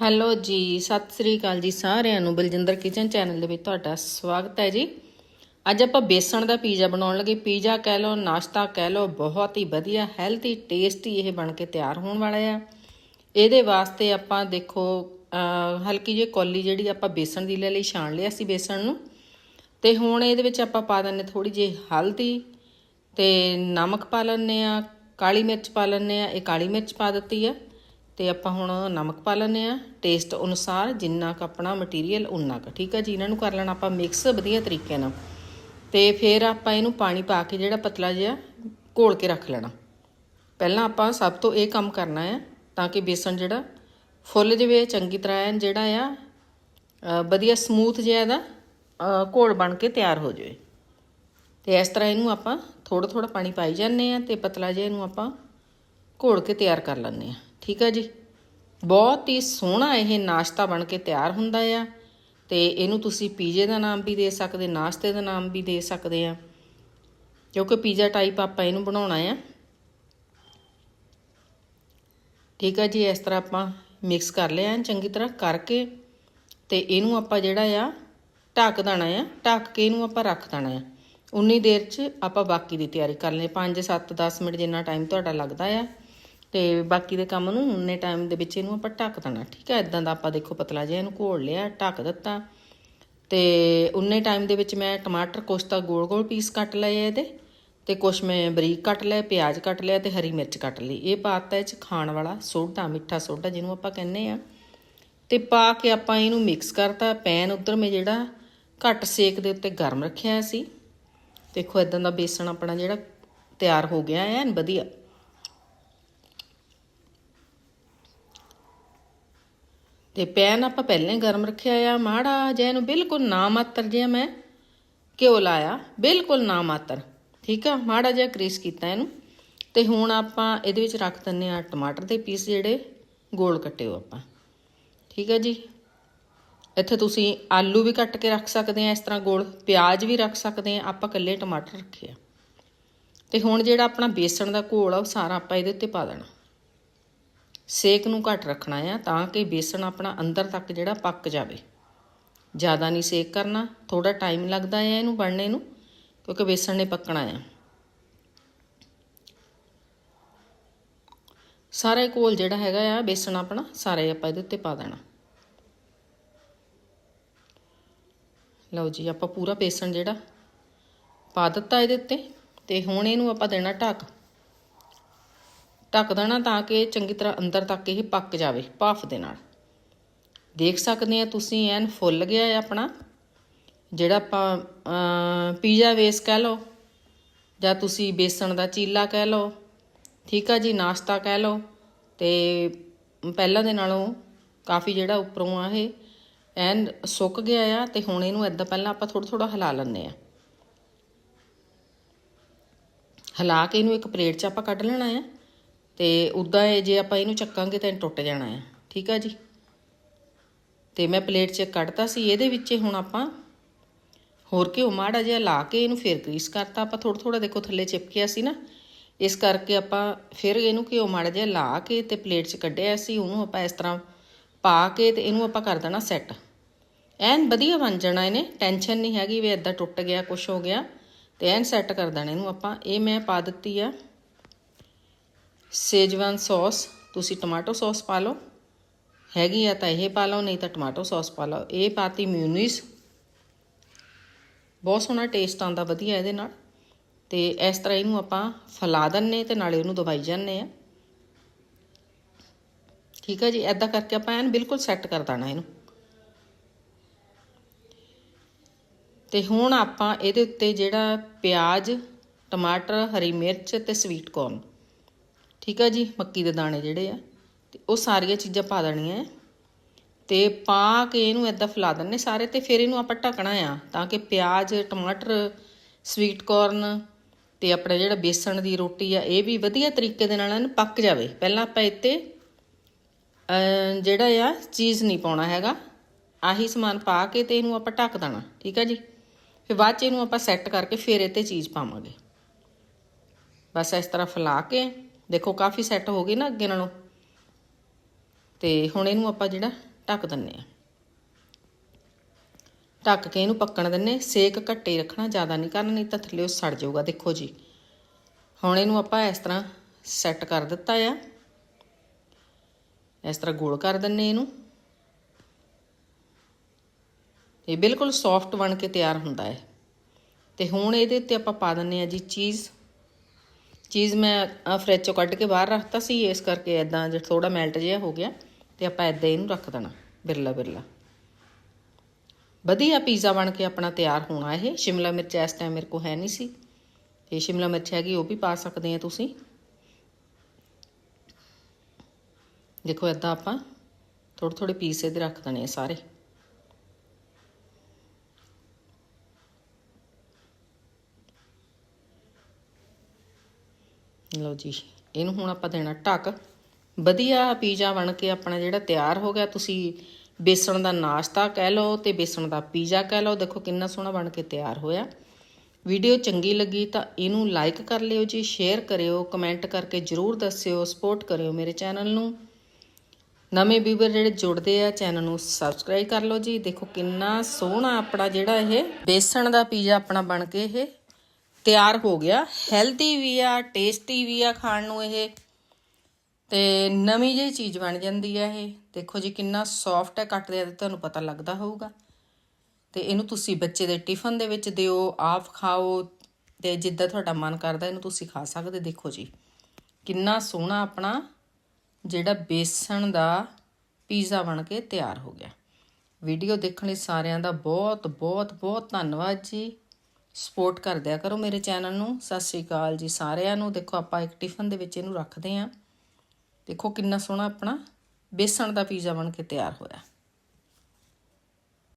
Hello ਜੀ, ਸਤਿ ਸ੍ਰੀ ਅਕਾਲ ਜੀ ਸਾਰਿਆਂ ਨੂੰ ਬਲਜਿੰਦਰ ਕਿਚਨ ਚੈਨਲ ਦੇ ਵਿੱਚ ਤੁਹਾਡਾ ਸਵਾਗਤ ਹੈ ਜੀ। ਅੱਜ ਆਪਾਂ ਬੇਸਣ ਦਾ ਪੀਜ਼ਾ ਬਣਾਉਣ ਲੱਗੇ। ਪੀਜ਼ਾ ਕਹਿ ਲਓ, ਨਾਸ਼ਤਾ ਕਹਿ ਲਓ, ਬਹੁਤ ਹੀ ਵਧੀਆ ਹੈਲਥੀ ਟੇਸਟੀ ਇਹ ਬਣ ਕੇ ਤਿਆਰ ਹੋਣ ਵਾਲਾ ਆ। ਇਹਦੇ ਵਾਸਤੇ ਆਪਾਂ ਦੇਖੋ ਹਲਕੀ ਜਿਹੀ ਕੌਲੀ ਜਿਹੜੀ ਆਪਾਂ ਬੇਸਣ ਦੀ ਲੈ ਲਈ, ਛਾਣ ਲਿਆ ਸੀ ਬੇਸਣ ਨੂੰ। ਤੇ ਹੁਣ ਇਹਦੇ ਵਿੱਚ ਆਪਾਂ ਪਾ ਦਿੰਨੇ ਥੋੜੀ ਜਿਹੀ ਹਲਦੀ ਤੇ ਨਮਕ ਪਾ ਲੈਂਦੇ ਆ ਕਾਲੀ ਮਿਰਚ ਪਾ ਲੈਂਦੇ ਆ ਇਹ ਕਾਲੀ ਮਿਰਚ ਪਾ ਦਿੱਤੀ ਆ। ਤੇ ਆਪਾਂ ਹੁਣ ਨਮਕ ਪਾ ਲੈਂਦੇ ਆ ਟੇਸਟ ਅਨੁਸਾਰ ਜਿੰਨਾ ਕ ਆਪਣਾ ਮਟੀਰੀਅਲ ਉਨਾ ਕ, ਠੀਕ ਆ ਜੀ? ਇਹਨਾਂ ਨੂੰ ਕਰ ਲੈਣਾ ਆਪਾਂ ਮਿਕਸ ਵਧੀਆ ਤਰੀਕੇ ਨਾਲ। ਤੇ ਫਿਰ ਆਪਾਂ ਇਹਨੂੰ ਪਾਣੀ ਪਾ ਕੇ ਜਿਹੜਾ ਪਤਲਾ ਜਿਹਾ ਘੋਲ ਕੇ ਰੱਖ ਲੈਣਾ। ਪਹਿਲਾਂ ਆਪਾਂ ਸਭ ਤੋਂ ਇਹ ਕੰਮ ਕਰਨਾ ਹੈ ਤਾਂ ਕਿ ਬੇਸਣ ਜਿਹੜਾ ਫੁੱਲ ਜਵੇ, ਚੰਗੀ ਤਰ੍ਹਾਂ ਐਨ ਜਿਹੜਾ ਆ ਵਧੀਆ ਸਮੂਥ ਜਿਹਾ ਇਹਦਾ ਘੋਲ ਬਣ ਕੇ ਤਿਆਰ ਹੋ ਜਾਵੇ। ਤੇ ਇਸ ਤਰ੍ਹਾਂ ਇਹਨੂੰ ਆਪਾਂ ਥੋੜਾ ਥੋੜਾ ਪਾਣੀ ਪਾਈ ਜਾਂਦੇ ਆ ਤੇ ਪਤਲਾ ਜਿਹਾ ਇਹਨੂੰ ਆਪਾਂ ਘੋਲ ਕੇ ਤਿਆਰ ਕਰ ਲੈਂਦੇ ਆ ਠੀਕ ਆ ਜੀ? ਬਹੁਤ ਹੀ ਸੋਹਣਾ ਇਹ ਨਾਸ਼ਤਾ ਬਣ ਕੇ ਤਿਆਰ ਹੁੰਦਾ ਆ। ਤੇ ਇਹਨੂੰ ਤੁਸੀਂ ਪੀਜ਼ੇ ਦਾ ਨਾਮ ਵੀ ਦੇ ਸਕਦੇ, ਨਾਸ਼ਤੇ ਦਾ ਨਾਮ ਵੀ ਦੇ ਸਕਦੇ ਆ। ਕਿਉਂਕਿ ਪੀਜ਼ਾ ਟਾਈਪ ਆਪਾਂ ਇਹਨੂੰ ਬਣਾਉਣਾ ਆ। ਠੀਕ ਆ ਜੀ, ਇਸ ਤਰ੍ਹਾਂ ਆਪਾਂ ਮਿਕਸ ਕਰ ਲਿਆ ਚੰਗੀ ਤਰ੍ਹਾਂ ਕਰਕੇ। ਤੇ ਇਹਨੂੰ ਆਪਾਂ ਜਿਹੜਾ ਆ, ਢੱਕ ਦੇਣਾ ਆ, ਢੱਕ ਕੇ ਇਹਨੂੰ ਆਪਾਂ ਰੱਖ ਦੇਣਾ ਆ। ਉਨੀ ਦੇਰ 'ਚ ਆਪਾਂ ਬਾਕੀ ਦੀ ਤਿਆਰੀ ਕਰ ਲੈਣੀ 5 7 10 ਮਿੰਟ ਜਿੰਨਾ ਟਾਈਮ ਤੁਹਾਡਾ ਲੱਗਦਾ ਆ। ਤੇ ਬਾਕੀ ਦੇ ਕੰਮ ਨੂੰ ਉਨੇ ਟਾਈਮ ਦੇ ਵਿੱਚ ਇਹਨੂੰ ਆਪਾਂ ਢੱਕ ਦੇਣਾ, ਠੀਕ ਹੈ? ਇਦਾਂ ਦਾ ਆਪਾਂ ਦੇਖੋ ਪਤਲਾ ਜਿਹਾ ਇਹਨੂੰ ਘੋਲ ਲਿਆ, ਢੱਕ ਦਿੱਤਾ। ਤੇ ਉਨੇ ਟਾਈਮ ਦੇ ਵਿੱਚ ਮੈਂ ਟਮਾਟਰ, ਕੁਛ ਤਾਂ ਗੋਲ-ਗੋਲ ਪੀਸ ਕੱਟ ਲਏ ਇਹਦੇ, ਤੇ ਕੁਛ ਮੈਂ ਬਰੀਕ ਕੱਟ ਲਏ ਪਿਆਜ਼ ਕੱਟ ਲਿਆ ਤੇ ਹਰੀ ਮਿਰਚ ਕੱਟ ਲਈ। ਇਹ ਪਾਤਾ ਇਹ ਚ ਖਾਣ ਵਾਲਾ ਸੋਡਾ, ਮਿੱਠਾ ਸੋਡਾ ਜਿਹਨੂੰ ਆਪਾਂ ਕਹਿੰਦੇ ਆ। ਤੇ ਪਾ ਕੇ ਆਪਾਂ ਇਹਨੂੰ ਮਿਕਸ ਕਰਤਾ। ਪੈਨ ਉੱਧਰ ਮੈਂ ਜਿਹੜਾ ਘੱਟ ਸੇਕ ਦੇ ਉੱਤੇ ਗਰਮ ਰੱਖਿਆ ਸੀ। ਦੇਖੋ ਇਦਾਂ ਦਾ ਬੇਸਣ ਆਪਣਾ ਜਿਹੜਾ ਤਿਆਰ ਹੋ ਗਿਆ ਐਨ ਵਧੀਆ। ਤੇ ਪੈਨ ਆਪਾਂ ਪਹਿਲਾਂ ਹੀ ਗਰਮ ਰੱਖਿਆ ਆ। ਮਾੜਾ ਜਿਹਾ ਇਹਨੂੰ ਬਿਲਕੁਲ ਨਾ ਮਾਤਰ ਜਿਹਾ ਮੈਂ ਘਿਓ ਲਾਇਆ, ਬਿਲਕੁਲ ਨਾ ਮਾਤਰ। ਠੀਕ ਆ? ਮਾੜਾ ਜਿਹਾ ਕ੍ਰੀਸ ਕੀਤਾ ਇਹਨੂੰ। ਤੇ ਹੁਣ ਆਪਾਂ ਇਹਦੇ ਵਿੱਚ ਰੱਖ ਦਿੰਨੇ ਆ ਟਮਾਟਰ ਦੇ ਪੀਸ ਜਿਹੜੇ, ਗੋਲ ਕੱਟਿਓ ਆਪਾਂ। ਠੀਕ ਆ ਜੀ? ਇੱਥੇ ਤੁਸੀਂ ਆਲੂ ਵੀ ਕੱਟ ਕੇ ਰੱਖ ਸਕਦੇ ਆ ਇਸ ਤਰ੍ਹਾਂ ਗੋਲ, ਪਿਆਜ਼ ਵੀ ਰੱਖ ਸਕਦੇ ਆ। ਆਪਾਂ ਇਕੱਲੇ ਟਮਾਟਰ ਰੱਖੇ ਆ। ਤੇ ਹੁਣ ਜਿਹੜਾ ਆਪਣਾ ਬੇਸਣ ਦਾ ਘੋਲ ਆ, ਉਹ ਸਾਰਾ ਆਪਾਂ ਇਹਦੇ ਉੱਤੇ ਪਾ ਦੇਣਾ। ਸੇਕ ਨੂੰ ਘੱਟ ਰੱਖਣਾ ਆ ਤਾਂ ਕਿ ਬੇਸਣ ਆਪਣਾ ਅੰਦਰ ਤੱਕ ਜਿਹੜਾ ਪੱਕ ਜਾਵੇ। ਜ਼ਿਆਦਾ ਨਹੀਂ ਸੇਕ ਕਰਨਾ ਥੋੜਾ ਟਾਈਮ ਲੱਗਦਾ ਹੈ ਇਹਨੂੰ ਬਣਨੇ ਨੂੰ, ਕਿਉਂਕਿ ਬੇਸਣ ਨੇ ਪੱਕਣਾ ਆ। ਸਾਰਾ ਕੋਲ ਜਿਹੜਾ ਹੈਗਾ ਆ, ਬੇਸਣ ਆਪਣਾ ਸਾਰੇ ਆਪਾਂ ਇਹਦੇ ਉੱਤੇ ਪਾ ਦੇਣਾ। ਲਓ ਜੀ, ਆਪਾਂ ਪੂਰਾ ਬੇਸਣ ਜਿਹੜਾ ਪਾ ਦਿੱਤਾ ਇਹਦੇ ਉੱਤੇ, ਤੇ ਹੁਣ ਇਹਨੂੰ ਆਪਾਂ ਦੇਣਾ ਢੱਕ। ਢੱਕ ਦੇਣਾ ਤਾਂ ਕਿ ਚੰਗੀ ਤਰ੍ਹਾਂ ਅੰਦਰ ਤੱਕ ਇਹ ਪੱਕ ਜਾਵੇ, ਭਾਫ ਦੇ ਨਾਲ। ਦੇਖ ਸਕਦੇ ਆ ਤੁਸੀਂ, ਐਨ ਫੁੱਲ ਗਿਆ ਹੈ ਆਪਣਾ। ਜਿਹੜਾ ਆਪਾਂ ਪੀਜ਼ਾ ਵੇਸ ਕਹਿ ਲਓ, ਜਾਂ ਤੁਸੀਂ ਬੇਸਣ ਦਾ ਚੀਲਾ ਕਹਿ ਲਓ, ਠੀਕ ਆ ਜੀ, ਨਾਸ਼ਤਾ ਕਹਿ ਲਓ, ਤੇ ਪਹਿਲਾਂ ਦੇ ਨਾਲੋਂ ਕਾਫੀ ਜਿਹੜਾ ਉੱਪਰੋਂ ਆ ਇਹ, ਐਨ ਸੁੱਕ ਗਿਆ ਆ, ਤੇ ਹੁਣ ਇਹਨੂੰ ਏਦਾਂ ਪਹਿਲਾਂ ਆਪਾਂ ਥੋੜਾ ਥੋੜਾ ਹਿਲਾ ਲੈਂਦੇ ਆ। ਹਿਲਾ ਕੇ ਇਹਨੂੰ ਇੱਕ ਪਲੇਟ 'ਚ ਆਪਾਂ ਕੱਢ ਲੈਣਾ ਆ। ਤੇ ਉਦਾਂ ਇਹ ਜੇ ਆਪਾਂ ਇਹਨੂੰ ਚੱਕਾਂਗੇ ਤਾਂ ਇਹ ਟੁੱਟ ਜਾਣਾ ਆ। ਠੀਕ ਆ ਜੀ? ਤੇ ਮੈਂ ਪਲੇਟ 'ਚ ਕੱਢਤਾ ਸੀ, ਇਹਦੇ ਵਿੱਚ ਹੁਣ ਆਪਾਂ ਹੋਰ ਘਿਓ ਮਾੜਾ ਜਿਹਾ ਲਾ ਕੇ ਇਹਨੂੰ ਫਿਰ ਗਰੀਸ ਕਰਤਾ। ਆਪਾਂ ਥੋੜਾ ਥੋੜਾ ਦੇਖੋ ਥੱਲੇ ਚਿਪਕਿਆ ਸੀ ਨਾ। ਇਸ ਕਰਕੇ ਆਪਾਂ ਫਿਰ ਇਹਨੂੰ ਘਿਓ ਮਾੜਾ ਜਿਹਾ ਲਾ ਕੇ ਤੇ ਪਲੇਟ 'ਚ ਕੱਢਿਆ ਸੀ, ਉਹਨੂੰ ਆਪਾਂ ਇਸ ਤਰ੍ਹਾਂ ਪਾ ਕੇ ਤੇ ਇਹਨੂੰ ਆਪਾਂ ਕਰ ਦੇਣਾ ਸੈੱਟ ਐਨ ਵਧੀਆ ਬਣ ਜਾਣਾ ਇਹਨੇ ਟੈਨਸ਼ਨ ਨਹੀਂ ਹੈਗੀ ਵੀ ਇਦਾਂ ਟੁੱਟ ਗਿਆ ਕੁਝ ਹੋ ਗਿਆ। ਤੇ ਐਨ ਸੈੱਟ ਕਰ ਦੇਣਾ ਇਹਨੂੰ ਆਪਾਂ। ਇਹ ਮੈਂ ਪਾ ਦਿੱਤੀ ਆ। ਸੇਜਵਾਨ ਸੌਸ, ਤੁਸੀਂ ਟਮਾਟੋ ਸੌਸ ਪਾ ਲਓ। ਹੈਗੀ ਆ ਤਾਂ ਇਹ ਪਾ ਲਓ, ਨਹੀਂ ਤਾਂ ਟਮਾਟੋ ਸੌਸ ਪਾ ਲਓ। ਇਹ ਪਾਤੀ ਮਿਊਨੀਸ। ਬਹੁਤ ਸੋਹਣਾ ਟੇਸਟ ਆਉਂਦਾ, ਵਧੀਆ ਇਹਦੇ ਨਾਲ। ਤੇ ਇਸ ਤਰ੍ਹਾਂ ਇਹਨੂੰ ਆਪਾਂ ਫੈਲਾ ਦਿੰਨੇ ਤੇ ਨਾਲੇ ਉਹਨੂੰ ਦਵਾਈ ਜਾਂਦੇ ਆ। ਠੀਕ ਹੈ ਜੀ ਐਦਾਂ ਕਰਕੇ ਆਪਾਂ ਐਨ ਬਿਲਕੁਲ ਸੈੱਟ ਕਰ ਦੇਣਾ ਇਹਨੂੰ। ਤੇ ਹੁਣ ਆਪਾਂ ਇਹਦੇ ਉੱਤੇ ਜਿਹੜਾ ਪਿਆਜ਼, ਟਮਾਟਰ, ਹਰੀ ਮਿਰਚ ਤੇ ਸਵੀਟ ਕੋਰਨ ਠੀਕ ਆ ਜੀ, ਮੱਕੀ ਦੇ ਦਾਣੇ ਜਿਹੜੇ ਆ, ਤੇ ਉਹ ਸਾਰੀਆਂ ਚੀਜ਼ਾਂ ਪਾ ਦੇਣੀਆਂ ਹੈ ਤੇ ਪਾ ਕੇ ਇਹਨੂੰ ਏਦਾਂ ਫੈਲਾ ਦਿੰਨੇ ਸਾਰੇ ਤੇ ਫਿਰ ਇਹਨੂੰ ਆਪਾਂ ਢੱਕਣਾ ਆ ਤਾਂ ਕਿ ਪਿਆਜ਼, ਟਮਾਟਰ ਸਵੀਟ ਕੋਰਨ ਤੇ ਆਪਣਾ ਜਿਹੜਾ ਬੇਸਣ ਦੀ ਰੋਟੀ ਆ, ਇਹ ਵੀ ਵਧੀਆ ਤਰੀਕੇ ਦੇ ਨਾਲ ਇਹਨੂੰ ਪੱਕ ਜਾਵੇ। ਪਹਿਲਾਂ ਆਪਾਂ ਇੱਥੇ ਜਿਹੜਾ ਆ, ਚੀਜ਼ ਨਹੀਂ ਪਾਉਣਾ ਹੈਗਾ। ਆਹੀ ਸਮਾਨ ਪਾ ਕੇ ਤੇ ਇਹਨੂੰ ਆਪਾਂ ਢੱਕ ਦੇਣਾ, ਠੀਕ ਆ ਜੀ। ਫਿਰ ਬਾਅਦ ਚ ਇਹਨੂੰ ਆਪਾਂ ਸੈੱਟ ਕਰਕੇ ਫਿਰ ਇਹ ਤੇ ਚੀਜ਼ ਪਾਵਾਂਗੇ। ਬਸ ਇਸ ਤਰ੍ਹਾਂ ਫਲਾ ਕੇ ਦੇਖੋ, ਕਾਫੀ ਸੈੱਟ ਹੋ ਗਈ ਨਾ ਅੱਗੇ ਨਾਲੋਂ। ਤੇ ਹੁਣ ਇਹਨੂੰ ਆਪਾਂ ਜਿਹੜਾ ਢੱਕ ਦਿੰਨੇ ਆ। ਢੱਕ ਕੇ ਇਹਨੂੰ ਪੱਕਣ ਦਿੰਨੇ ਸੇਕ ਘੱਟੇ ਹੀ ਰੱਖਣਾ, ਜ਼ਿਆਦਾ ਨਹੀਂ ਕਰਨਾ, ਨਹੀਂ ਤਾਂ ਥੱਲੇ ਉਹ ਸੜ ਜਾਊਗਾ, ਦੇਖੋ ਜੀ। ਹੁਣ ਇਹਨੂੰ ਆਪਾਂ ਇਸ ਤਰ੍ਹਾਂ ਸੈੱਟ ਕਰ ਦਿੱਤਾ ਆ। ਇਸ ਤਰ੍ਹਾਂ ਗੋਲ ਕਰ ਦਿੰਨੇ ਇਹਨੂੰ। ਇਹ ਬਿਲਕੁਲ ਸੌਫਟ ਬਣ ਕੇ ਤਿਆਰ ਹੁੰਦਾ ਹੈ। ਤੇ ਹੁਣ ਇਹਦੇ ਉੱਤੇ ਆਪਾਂ ਪਾ ਦਿੰਨੇ ਆ ਜੀ ਚੀਜ਼। ਚੀਜ਼ ਮੈਂ ਫ੍ਰਿਜ ਚੋਂ ਕੱਢ ਕੇ ਬਾਹਰ ਰੱਖਤਾ ਸੀ, ਇਸ ਕਰਕੇ ਐਦਾਂ ਜੇ ਥੋੜਾ ਮੈਲਟ ਜਿਹਾ ਹੋ ਗਿਆ ਤੇ ਆਪਾਂ ਐਦਾਂ ਇਹਨੂੰ ਰੱਖ ਦੇਣਾ, ਬਿਰਲਾ ਬਿਰਲਾ। ਵਧੀਆ ਪੀਜ਼ਾ ਬਣ ਕੇ ਆਪਣਾ ਤਿਆਰ ਹੋਣਾ ਇਹ, ਸ਼ਿਮਲਾ ਮਿਰਚ ਇਸ ਟਾਈਮ ਮੇਰੇ ਕੋਲ ਹੈ ਨਹੀਂ ਸੀ, ਤੇ ਸ਼ਿਮਲਾ ਮਿਰਚ ਹੈਗੀ ਉਹ ਵੀ ਪਾ ਸਕਦੇ ਆ ਤੁਸੀਂ। ਦੇਖੋ ਐਦਾਂ ਆਪਾਂ ਥੋੜੇ ਥੋੜੇ ਪੀਸ ਇਹਦੇ ਰੱਖ ਦੇਣੇ ਆ ਸਾਰੇ। ਲਓ ਜੀ, ਇਹਨੂੰ ਹੁਣ ਆਪਾਂ ਦੇਣਾ ਢੱਕ। ਵਧੀਆ ਪੀਜ਼ਾ ਬਣ ਕੇ ਆਪਣਾ ਜਿਹੜਾ ਤਿਆਰ ਹੋ ਗਿਆ, ਤੁਸੀਂ ਬੇਸਣ ਦਾ ਨਾਸ਼ਤਾ ਕਹਿ ਲਓ ਤੇ ਬੇਸਣ ਦਾ ਪੀਜ਼ਾ ਕਹਿ ਲਓ, ਦੇਖੋ ਕਿੰਨਾ ਸੋਹਣਾ ਬਣ ਕੇ ਤਿਆਰ ਹੋਇਆ। ਵੀਡੀਓ ਚੰਗੀ ਲੱਗੀ ਤਾਂ ਇਹਨੂੰ ਲਾਈਕ ਕਰ ਲਿਓ ਜੀ ਸ਼ੇਅਰ ਕਰਿਓ ਕਮੈਂਟ ਕਰਕੇ ਜਰੂਰ ਦੱਸਿਓ ਸਪੋਰਟ ਕਰਿਓ ਮੇਰੇ ਚੈਨਲ ਨੂੰ। ਨਵੇਂ ਵੀਵਰ ਜਿਹੜੇ ਜੁੜਦੇ ਆ ਚੈਨਲ ਨੂੰ ਸਬਸਕ੍ਰਾਈਬ ਕਰ ਲਓ ਜੀ, ਦੇਖੋ ਕਿੰਨਾ ਸੋਹਣਾ ਆਪਣਾ ਜਿਹੜਾ ਇਹ ਬੇਸਣ ਦਾ ਪੀਜ਼ਾ ਆਪਣਾ ਬਣ ਕੇ ਇਹ ਤਿਆਰ ਹੋ ਗਿਆ। ਹੈਲਦੀ ਵੀ ਆ ਟੇਸਟੀ ਵੀ ਆ ਖਾਣ ਨੂੰ ਇਹ। ਤੇ ਨਵੀਂ ਜਿਹੀ ਚੀਜ਼ ਬਣ ਜਾਂਦੀ ਆ ਇਹ। ਦੇਖੋ ਜੀ ਕਿੰਨਾ ਸੌਫਟ ਹੈ ਕੱਟਦੇ ਆ ਤੇ ਤੁਹਾਨੂੰ ਪਤਾ ਲੱਗਦਾ ਹੋਊਗਾ। ਤੇ ਇਹਨੂੰ ਤੁਸੀਂ ਬੱਚੇ ਦੇ ਟਿਫਨ ਦੇ ਵਿੱਚ ਦਿਓ, ਆਪ ਖਾਓ। ਤੇ ਜਿੱਦਾਂ ਤੁਹਾਡਾ ਮਨ ਕਰਦਾ ਇਹਨੂੰ ਤੁਸੀਂ ਖਾ ਸਕਦੇ, ਦੇਖੋ ਜੀ। ਕਿੰਨਾ ਸੋਹਣਾ ਆਪਣਾ ਜਿਹੜਾ ਬੇਸਣ ਦਾ ਪੀਜ਼ਾ ਬਣ ਕੇ ਤਿਆਰ ਹੋ ਗਿਆ। ਵੀਡੀਓ ਦੇਖਣ ਲਈ ਸਾਰਿਆਂ ਦਾ ਬਹੁਤ ਬਹੁਤ ਬਹੁਤ ਧੰਨਵਾਦ ਜੀ। ਸਪੋਰਟ ਕਰ ਦਿਆ ਕਰੋ ਮੇਰੇ ਚੈਨਲ ਨੂੰ। ਸਤਿ ਸ਼੍ਰੀ ਅਕਾਲ ਜੀ ਸਾਰਿਆਂ ਨੂੰ। ਦੇਖੋ, ਆਪਾਂ ਇੱਕ ਟਿਫਨ ਦੇ ਵਿੱਚ ਇਹਨੂੰ ਰੱਖਦੇ ਆਂ। ਦੇਖੋ, ਕਿੰਨਾ ਸੋਹਣਾ ਆਪਣਾ ਬੇਸਣ ਦਾ ਪੀਜ਼ਾ ਬਣ ਕੇ ਤਿਆਰ ਹੋਇਆ।